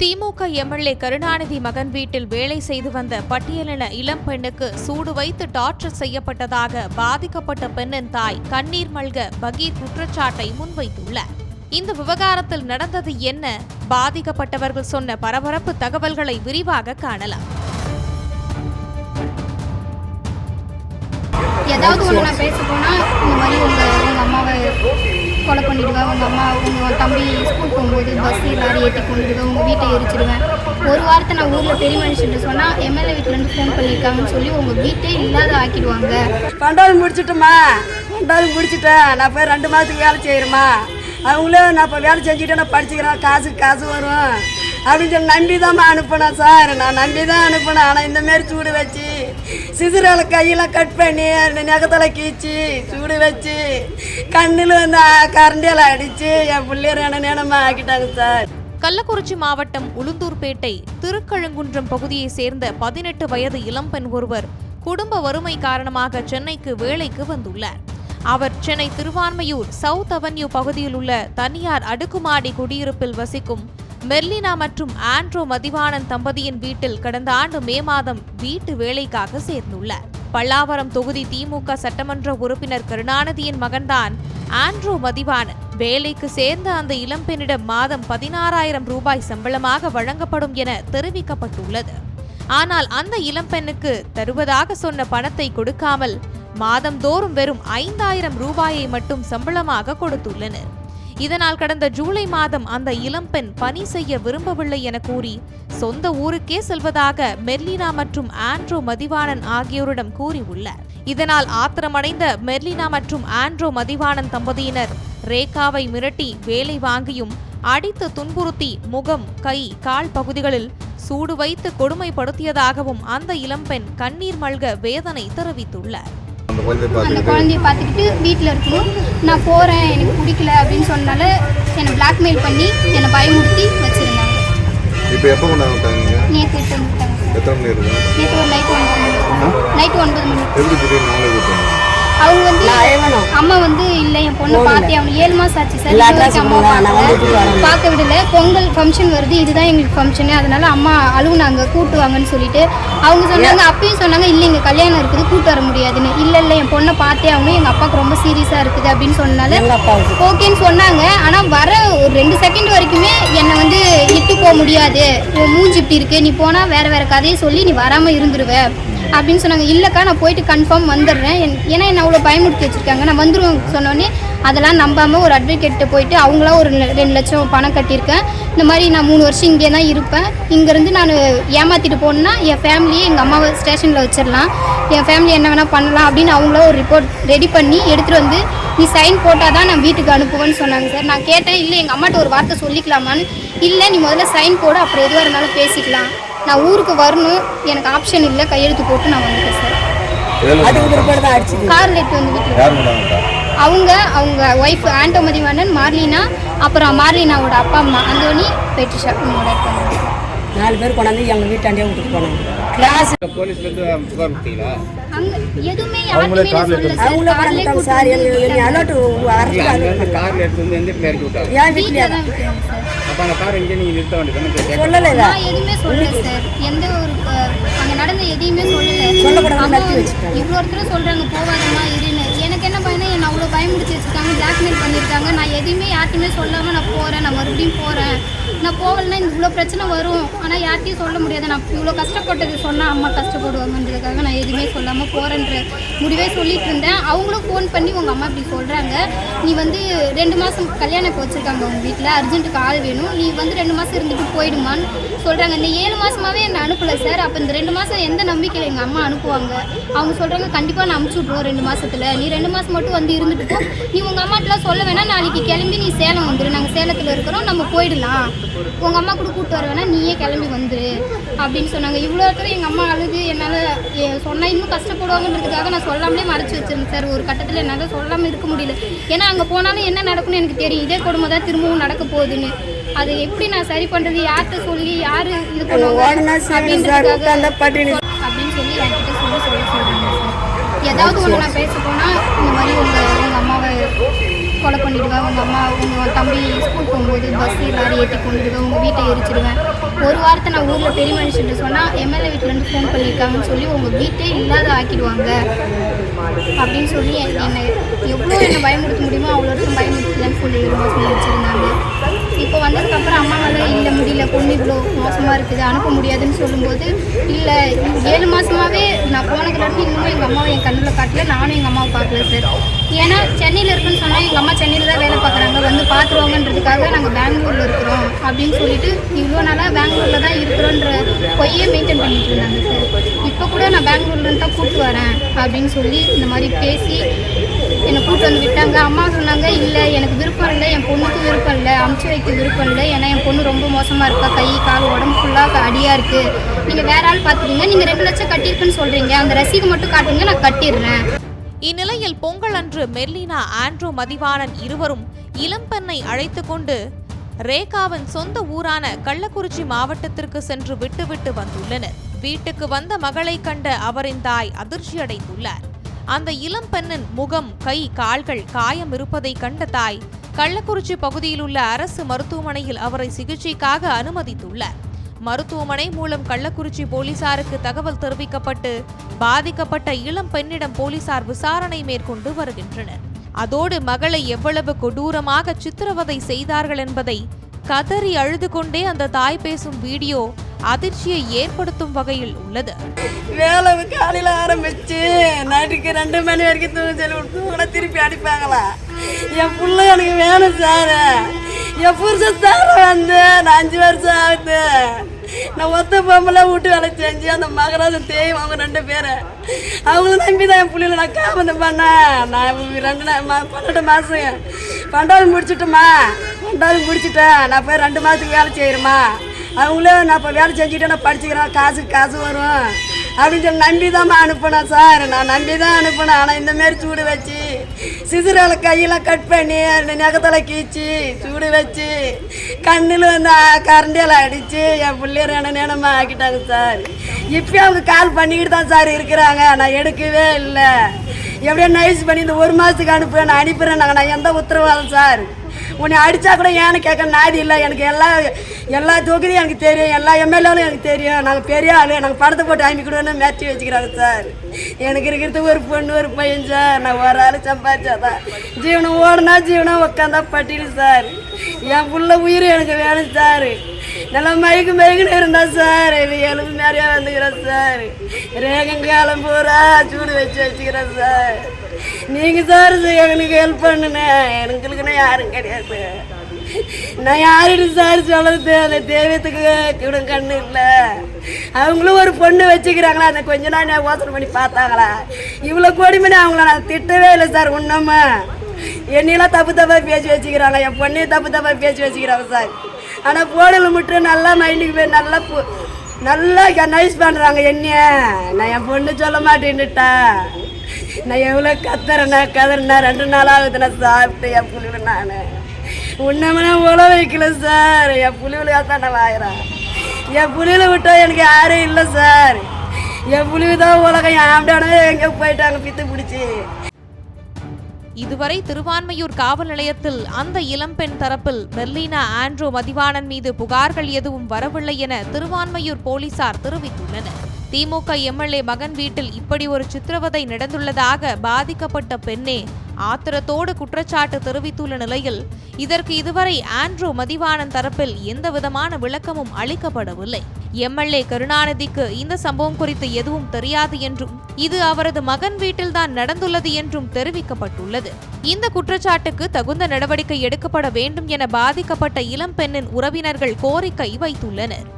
திமுக MLA Karunanidhi மகன் வீட்டில் வேலை செய்து வந்த பட்டியலின இளம் பெண்ணுக்கு சூடு வைத்து டார்ச்சர் செய்யப்பட்டதாக பாதிக்கப்பட்ட பெண்ணின் தாய் கண்ணீர் மல்க பகீர் குற்றச்சாட்டை முன்வைத்துள்ளார். இந்த விவகாரத்தில் நடந்தது என்ன? பாதிக்கப்பட்டவர்கள் சொன்ன பரபரப்பு தகவல்களை விரிவாக காணலாம். ஏதாவது ஒன்று நான் பேச போனால் இந்த மாதிரி உங்கள் உங்கள் அம்மாவை கொலை பண்ணிடுவேன் உங்கள் அம்மா உங்கள் தம்பி ஸ்கூல் போகும்போது பஸ் எல்லாரும் ஏற்றி கொண்டுடுவேன் உங்கள் வீட்டை எரிச்சிடுவேன். ஒரு வாரத்தை நான் ஊரில் பெரிய மனுஷன்ட்டு சொன்னால் எம்எல்ஏ வீட்டிலேருந்து ஃபோன் பண்ணியிருக்காங்கன்னு சொல்லி உங்கள் வீட்டே இல்லாத ஆக்கிடுவாங்க. பண்டாவது முடிச்சிட்டோமா? பண்டாவது முடிச்சிட்டேன் நான் போய் ரெண்டு மாதத்துக்கு வேலை செய்கிறேம்மா அவங்களும் நான் இப்போ வேலை செஞ்சுட்டு நான் படிச்சுக்கிறேன். காசுக்கு காசு வரும். அப்படின்னு சொல்லி நம்பி தான் அனுப்பினேன் சார். நான் நம்பி தான் அனுப்பினேன் ஆனால் இந்தமாரி சூடு வச்சு சிசுரால கையெல்லாம் கட் பண்ணி அந்த கீச்சு சூடு வச்சு கண்ணில் வந்து கரண்டியில் அடித்து என் பிள்ளையர் என்ன நேனமாக ஆக்கிட்டாங்க சார். கள்ளக்குறிச்சி மாவட்டம் உளுந்தூர்பேட்டை திருக்கழுங்குன்றம் பகுதியைச் சேர்ந்த பதினெட்டு வயது இளம்பெண் ஒருவர் குடும்ப வறுமை காரணமாக சென்னைக்கு வேலைக்கு வந்துள்ளார். அவர் சென்னை திருவான்மையூர் சவுத் அவென்யூ பகுதியில் உள்ள தனியார் அடுக்குமாடி குடியிருப்பில் வசிக்கும் மெர்லினா மற்றும் ஆண்ட்ரோ மதிவாணன் தம்பதியின் வீட்டில் கடந்த ஆண்டு மே மாதம் வீட்டு வேலைக்காக சேர்ந்துள்ளார். பல்லாவரம் தொகுதி திமுக சட்டமன்ற உறுப்பினர் கருணாநிதியின் மகன்தான் ஆண்ட்ரோ மதிவாணன். வேலைக்கு சேர்ந்த அந்த இளம்பெண்ணிடம் மாதம் பதினாறாயிரம் ரூபாய் சம்பளமாக வழங்கப்படும் என தெரிவிக்கப்பட்டுள்ளது. ஆனால் அந்த இளம்பெண்ணுக்கு தருவதாக சொன்ன பணத்தை கொடுக்காமல் மாதந்தோறும் வெறும் ஐந்தாயிரம் ரூபாயை மட்டும் சம்பளமாக கொடுத்துள்ளனர். இதனால் கடந்த ஜூலை மாதம் அந்த இளம்பெண் பணி செய்ய விரும்பவில்லை என கூறி சொந்த ஊருக்கே செல்வதாக மெர்லினா மற்றும் ஆண்ட்ரோ மதிவாணன் ஆகியோரிடம் கூறியுள்ளார். இதனால் ஆத்திரமடைந்த மெர்லினா மற்றும் ஆண்ட்ரோ மதிவாணன் தம்பதியினர் ரேகாவை மிரட்டி வேலை வாங்கியும் அடித்து துன்புறுத்தி முகம் கை கால் பகுதிகளில் சூடு வைத்து கொடுமைப்படுத்தியதாகவும் அந்த இளம்பெண் கண்ணீர் மல்க வேதனை தெரிவித்துள்ளார். அந்த குழந்தைய பார்த்துக்கிட்டு. வீட்டில் இருக்கணும். நான் போகிறேன் எனக்கு பிடிக்கல அப்படின்னு சொன்னால என்னை பிளாக்மெயில் பண்ணி என்னை பயமுறுத்தி வச்சுருந்தாங்க. இப்போ எப்போ கொண்டாந்து விட்டாங்க? நேற்று எட்டு வந்துட்டாங்க எத்தனை மணி இருக்கும் நேற்று ஒரு நைட் ஒன்பது மணி. நைட்டு ஒன்பது மணி. எப்படி திடீர்னு நாளை விட்டாங்க அவங்க வந்து அம்மா வந்து இல்லை என் பொண்ணை பார்த்து அவங்க ஏழு மாசம் ஆச்சு. சார் அம்மா. பார்க்க விடல பொங்கல் ஃபங்க்ஷன் வருது. இதுதான் எங்களுக்கு ஃபங்க்ஷனு அதனால அம்மா அழுவுனாங்க கூட்டு வாங்கன்னு சொல்லிட்டு. அவங்க சொன்னாங்க அப்பயும் சொன்னாங்க இல்லைங்க கல்யாணம் இருக்குது. கூட்டு வர முடியாதுன்னு. இல்லை இல்லை என் பொண்ணை பார்த்தே ஆகணும். எங்கள் அப்பாவுக்கு ரொம்ப சீரியஸாக இருக்குது அப்படின்னு சொன்னால ஓகேன்னு சொன்னாங்க. ஆனால் வர ஒரு ரெண்டு செகண்ட் வரைக்குமே என்னை வந்து இட்டு போக முடியாது. மூஞ்சி இப்படி இருக்கு. நீ போனால் வேற வேற கதையை சொல்லி நீ வராமல் இருந்துருவ. அப்படின்னு சொன்னாங்க. இல்லைக்கா நான் போயிட்டு கன்ஃபார்ம் வந்துடுறேன். ஏன்னா என்ன அவ்வளோ பயமுடுத்தி வச்சுருக்காங்க. நான் வந்துடுவேன் சொன்னோன்னே அதெல்லாம் நம்பாமல் ஒரு அட்வொகேட்டை போயிட்டு அவங்களா ஒரு ரெண்டு லட்சம் பணம் கட்டியிருக்கேன். இந்த மாதிரி நான் மூணு வருஷம் இங்கே தான் இருப்பேன். இங்கேருந்து நான் ஏமாற்றிட்டு போனேன்னா என் ஃபேமிலியை எங்கள் அம்மாவை ஸ்டேஷனில் வச்சிடலாம். என் ஃபேமிலி என்ன வேணால் பண்ணலாம் அப்படின்னு அவங்கள ஒரு ரிப்போர்ட் ரெடி பண்ணி எடுத்துகிட்டு வந்து நீ சைன் போட்டால் தான் நான் வீட்டுக்கு அனுப்புவேன்னு சொன்னாங்க சார். நான் கேட்டேன் இல்லை எங்கள் அம்மாட்ட ஒரு வார்த்தை சொல்லிக்கலாமான்னு? இல்லை நீ முதல்ல சைன் போட அப்புறம் எதுவாக இருந்தாலும் பேசிக்கலாம். நான் ஊருக்கு வரணும். எனக்கு ஆப்ஷன் இல்லை. கையெழுத்து போட்டு நான் வந்துட்டேன் சார் அதுக்கு பிற்பாடு தான் அடிச்சுது. கார் லைட் வந்து வீட்டில் அவங்க அவங்க ஒய்ஃப் ஆண்டோ மதிவாணன் மார்லினா அப்புறம் மார்லினாவோட அப்பா அம்மா அந்தோனி பெட்ரிஷா இவங்களோட இருக்காங்க நாலு பேர் கொண்டாந்து எங்கள் வீட்டாண்டே விட்டுட்டு போனாங்க. கிளாஸ் போலீஸ்லேருந்து புகார் கொடுத்தீங்களா? அங்க எதுவுமே யாருமே சொல்லல சார் அவங்கள கூட்டிட்டு சார் எங்களுக்கு அலர்ட் அங்கேருந்து காரில் எடுத்து வந்து எந்த இறக்கி விட்டாங்க? வீட்டில் அப்போ அந்த கார் இங்கே நீங்கள் நிறுத்த வேண்டியது சொல்லலை நான் எதுவுமே சொல்லல சார். எந்த ஒரு அங்க நடந்த எதையுமே சொல்லல. சொல்லக்கூடாது. இவ்வளோ ஒருத்தர் சொல்றாங்க போகாதம்மா இருன்னு. எனக்கு என்ன பயனா என்ன அவ்வளோ பயமுடுத்தி வச்சிருக்காங்க பிளாக்மெயில் பண்ணியிருக்காங்க. நான் எதையுமே யார்ட்டையுமே சொல்லாம நான் போறேன் நான் மறுபடியும் போறேன். நான் போகலன்னா இந்த இவ்வளோ பிரச்சனை வரும். ஆனால் யார்ட்டையும் சொல்ல முடியாது. நான் இவ்வளோ கஷ்டப்பட்டது சொன்னால் அம்மா கஷ்டப்படுவாங்கன்றதுக்காக நான் எதுவுமே சொல்லாமல் போகிறேன்ற முடிவே சொல்லிட்டு இருந்தேன் அவங்களும் ஃபோன் பண்ணி உங்கள் அம்மா இப்படி சொல்கிறாங்க நீ வந்து ரெண்டு மாதம் கல்யாணம் இப்போ வச்சுருக்காங்க உங்கள் வீட்டில் அர்ஜென்ட்டுக்கு ஆள் வேணும். நீ வந்து ரெண்டு மாதம் இருந்துட்டு போயிடுமான்னு சொல்கிறாங்க இந்த ஏழு மாதமாகவே என்னை அனுப்பலை சார். அப்போ இந்த ரெண்டு மாதம் எந்த நம்பிக்கையில் எங்கள் அம்மா அனுப்புவாங்க? அவங்க சொல்கிறாங்க கண்டிப்பாக நான் அனுப்பிச்சி விட்ருவோம் ரெண்டு மாதத்தில் நீ ரெண்டு மாதம் மட்டும் வந்து இருந்துட்டு போ. நீ உங்கள் அம்மாட்டெலாம் சொல்ல வேணாம். நாளைக்கு கிளம்பி நீ சேலம் வந்துடு நாங்கள் சேலத்தில் இருக்கிறோம். நம்ம போயிடலாம். உங்கள் அம்மா கூட கூப்பிட்டு வர வேணாம் நீயே கிளம்பி வந்துரு அப்படின்னு சொன்னாங்க. இவ்வளோ தூரம் எங்கள் அம்மா அழுது என்னால் சொன்னால் இன்னும் கஷ்டப்படுவாங்கன்றதுக்காக நான் சொல்லாமலே மறைச்சி வச்சிருந்தேன் சார். ஒரு கட்டத்தில் என்னால் சொல்லாமல் இருக்க முடியல. ஏன்னா அங்கே போனாலும் என்ன நடக்கும்னு எனக்கு தெரியும். இதே கொடுமை தான் திரும்பவும் நடக்க போகுதுன்னு. அது எப்படி நான் சரி பண்ணுறது யார்கிட்ட சொல்லி யார் இது பண்ணுவாங்க பட்டினி அப்படின்னு சொல்லி என்கிட்ட சொல்லி சொல்லி சொல்கிறாங்க சார். ஏதாவது ஒன்று நான் பேச போனால் இந்த மாதிரி உங்கள் உங்கள் அம்மாவை கொலை பண்ணிடுவேன் உங்கள் அம்மா உங்கள் தம்பி ஸ்கூல் போகும்போது பஸ் எல்லாரும் ஏற்றி கொண்டுடுவேன் உங்கள் வீட்டை எரிச்சிடுவேன். ஒரு வாரத்தை நான் ஊரில் பெரிய மனுஷன்ட்டு சொன்னால் எம்எல்ஏ வீட்டிலேருந்து ஃபோன் பண்ணியிருக்காங்கன்னு சொல்லி உங்கள் வீட்டே இல்லாத ஆக்கிடுவாங்க. அப்படின்னு சொல்லி என்னை எவ்வளோ என்னை பயமுறுத்த முடியுமோ அவ்வளோ வரைக்கும் பயமுறுத்தலன்னு சொல்லி ஏழு வச்சுருந்தாங்க இப்போ வந்ததுக்கப்புறம் அம்மா இல்லை முடியல பொண்ணு இவ்வளோ மோசமாக இருக்குது அனுப்ப முடியாதுன்னு சொல்லும்போது இல்லை ஏழு மாதமாகவே நான் போனதுலேருந்து இன்னமும் எங்கள் அம்மாவை என் கண்ணில் காட்டல நானும் எங்கள் அம்மாவை பார்க்கல சார் ஏன்னா சென்னையில் இருக்குன்னு சொன்னால் எங்கள் அம்மா சென்னையில் தான் வேலை பார்க்குறாங்க வந்து பார்த்துருவாங்கன்றதுக்காக நாங்கள் பெங்களூரில் இருக்கிறோம் அப்படின்னு சொல்லிட்டு இவ்வளோ நாளாக பெங்களூரில் தான் இருக்கிறோன்ற பொய்யே மெயின்டைன் பண்ணிட்டு இருந்தாங்க சார் இப்போ கூட நான் பெங்களூர்லேருந்து தான் கூப்பிட்டு வரேன் அப்படின்னு சொல்லி இந்த மாதிரி பேசி என்னை கூப்பிட்டு வந்து விட்டாங்க. அம்மா சொன்னாங்க இல்லை எனக்கு விருப்பம் இல்லை என் பொண்ணுக்கு விருப்பம் இல்லை அமுச்சு வைக்க விருப்பம் இல்லை. ஏன்னா என் பொண்ணு ரொம்ப மோசமாக இருக்கா? கை கால் உடம்பு ஃபுல்லாக அடியாக இருக்குது நீங்கள் வேற ஆள் பார்த்துக்கீங்க. நீங்கள் ரெண்டு லட்சம் கட்டியிருக்குன்னு சொல்கிறீங்க அந்த ரசீது மட்டும் காட்டுங்க. நான் கட்டிடுறேன். இந்நிலையில் பொங்கல் அன்று மெர்லினா ஆண்ட்ரூ மதிவாணன் இருவரும் இளம்பெண்ணை அழைத்து கொண்டு ரேகாவின் சொந்த ஊரான கள்ளக்குறிச்சி மாவட்டத்திற்கு சென்று விட்டுவிட்டு வந்துள்ளனர். வீட்டுக்கு வந்த மகளை கண்ட அவரின் தாய் அதிர்ச்சியடைந்துள்ளார். அந்த இளம்பெண்ணின் முகம் கை கால்கள் காயம் இருப்பதை கண்ட தாய் கள்ளக்குறிச்சி பகுதியில் உள்ள அரசு மருத்துவமனையில் அவரை சிகிச்சைக்காக அனுமதித்துள்ளார். மருத்துவமனை மூலம் கள்ளக்குறிச்சி போலீசாருக்கு தகவல் தெரிவிக்கப்பட்டு பாதிக்கப்பட்ட இளம் பெண்ணிடம் போலீசார் விசாரணை மேற்கொண்டு வருகின்றனர். அதோடு மகளை எவ்வளவு கொடூரமாக சித்திரவதை செய்தார்கள் என்பதை கதறி அழுது கொண்டே அந்த தாய் பேசும் வீடியோ அதிர்ச்சியை ஏற்படுத்தும் வகையில் உள்ளது. வேலை காலையில் ஆரம்பிச்சு நைட்டுக்கு ரெண்டு மணி வரைக்கும் தூங்க சொல்லி தூங்கினா திருப்பி அடிப்பாங்களா? என் புள்ள எனக்கு வேணும் சார். என் புருஷன் சார் வந்து நான் அஞ்சு வருஷம் ஆகுது. நான் ஒத்த பொம்பளை வீட்டு வேலை செஞ்சு அந்த மகராஜன் தேயும் அவங்க ரெண்டு பேரை. அவங்கள நம்பி தான் என் பிள்ளைல நான் காமந்தம் பண்ணேன். நான் ரெண்டு நா- பன்னெண்டு மாதம் பண்டாவது முடிச்சுட்டுமா? பண்டாவது முடிச்சிட்டேன். நான் போய் ரெண்டு மாதத்துக்கு வேலை செய்கிறேம்மா அவங்களே நான் இப்போ வேலை செஞ்சுட்டு நான் படிச்சுக்கிறேன்? காசுக்கு காசு வரும். அப்படின்னு சொல்லி நம்பி தான் அனுப்பினேன் சார். நான் நம்பி தான் அனுப்பினேன் ஆனால் இந்தமாரி சூடு வச்சு சிசுரால கையெல்லாம் கட் பண்ணி அந்த நெகத்தில் கீச்சு சூடு வச்சு கண்ணில் வந்து கரண்டியில் அடித்து என் பிள்ளையர் என்ன நேனமாக ஆக்கிட்டாங்க சார். இப்பயும் அவங்க கால் பண்ணிக்கிட்டு தான் சார் இருக்கிறாங்க. நான் எடுக்கவே இல்லை. எப்படியோ நைஸ் பண்ணி இந்த ஒரு மாதத்துக்கு அனுப்புறேன் நான் அனுப்புகிறேன் நாங்கள் நான் எந்த உத்தரவாதம் சார்? உன்னை அடித்தா கூட ஏன்னு கேட்க நாதி இல்லை. எனக்கு எல்லா எல்லா தொகுதியும் எனக்கு தெரியும். எல்லா எம்எல்ஏவும் எனக்கு தெரியும். நாங்கள் பெரிய ஆளு. நாங்கள் படத்தை போட்டு அமைக்கிடுவோன்னு மேட்சி வச்சுக்கிறாங்க சார். எனக்கு இருக்கிறது ஒரு பொண்ணு ஒரு பையன் சார். நான் ஒரு ஆள் சம்பாதிச்சாதான். ஜீவனம் ஓடுனா ஜீவனம் உட்காந்தா பட்டியல் சார். என் புள்ள உயிர் எனக்கு வேணும் சார். நல்லா மயக்கு மயக்குன்னு இருந்தா சார். இது எலும்பு நிறையா வந்துக்கிறேன் சார். ரேகங்காலம் பூரா சூடு வச்சு வச்சுக்கிறேன் சார். நீங்க சார் எனக்கு ஹெல்ப் பண்ணுன எங்களுக்குன்னு யாரும் கிடையாது நான் யாருன்னு சார் சொல்றது? அந்த தெய்வத்துக்கு கூட கண்ணு இல்லை. அவங்களும் ஒரு பொண்ணு வச்சுக்கிறாங்களா? அந்த கொஞ்ச நாள் நான் யோசனை பண்ணி பார்த்தாங்களா? இவ்வளோ கோடி மணி அவங்கள நான் திட்டவே இல்லை சார் உன்னம்மா என்னையெல்லாம் தப்பு தப்பாக பேசி வச்சுக்கிறாங்க. என் பொண்ணையும் தப்பு தப்பாக பேசி வச்சுக்கிறாங்க சார். ஆனால் போடல மட்டும் நல்லா மைண்டுக்கு போய் நல்லா போ நல்லா நைஸ் பண்ணுறாங்க என்னைய. நான் என் பொண்ணு சொல்ல மாட்டேன்னுட்டா நான் எவ்வளோ கத்துறேன்னா கதறேன்னா ரெண்டு நாள் நான் சாப்பிட்டு என் புள்ளிவிட நான். உன்னமனா உழ வைக்கல சார். என் புள்ளிவிழுக்கா தான் நான் என் புள்ளியில விட்டா எனக்கு யாரும் இல்லை சார். என் புள்ளிவு தான் உலகம். ஆம்டானே எங்கே போயிட்டாங்க பித்து பிடிச்சி. இதுவரை திருவான்மையூர் காவல் நிலையத்தில் அந்த இளம்பெண் தரப்பில் மெர்லினா ஆண்ட்ரோ மதிவாணன் மீது புகார்கள் எதுவும் வரவில்லை என திருவான்மையூர் போலீசார் தெரிவித்துள்ளனர். திமுக எம்எல்ஏ மகன் வீட்டில் இப்படி ஒரு சித்திரவதை நடந்துள்ளதாக பாதிக்கப்பட்ட பெண்ணே ஆத்திரத்தோடு குற்றச்சாட்டு தெரிவித்துள்ள நிலையில் இதற்கு இதுவரை ஆண்ட்ரூ மதிவாணன் தரப்பில் எந்தவிதமான விளக்கமும் அளிக்கப்படவில்லை. எம்எல்ஏ கருணாநிதிக்கு இந்த சம்பவம் குறித்து எதுவும் தெரியாது என்றும் இது அவரது மகன் வீட்டில்தான் நடந்துள்ளது என்றும் தெரிவிக்கப்பட்டுள்ளது. இந்த குற்றச்சாட்டுக்கு தகுந்த நடவடிக்கை எடுக்கப்பட வேண்டும் என பாதிக்கப்பட்ட இளம்பெண்ணின் உறவினர்கள் கோரிக்கை வைத்துள்ளனர்.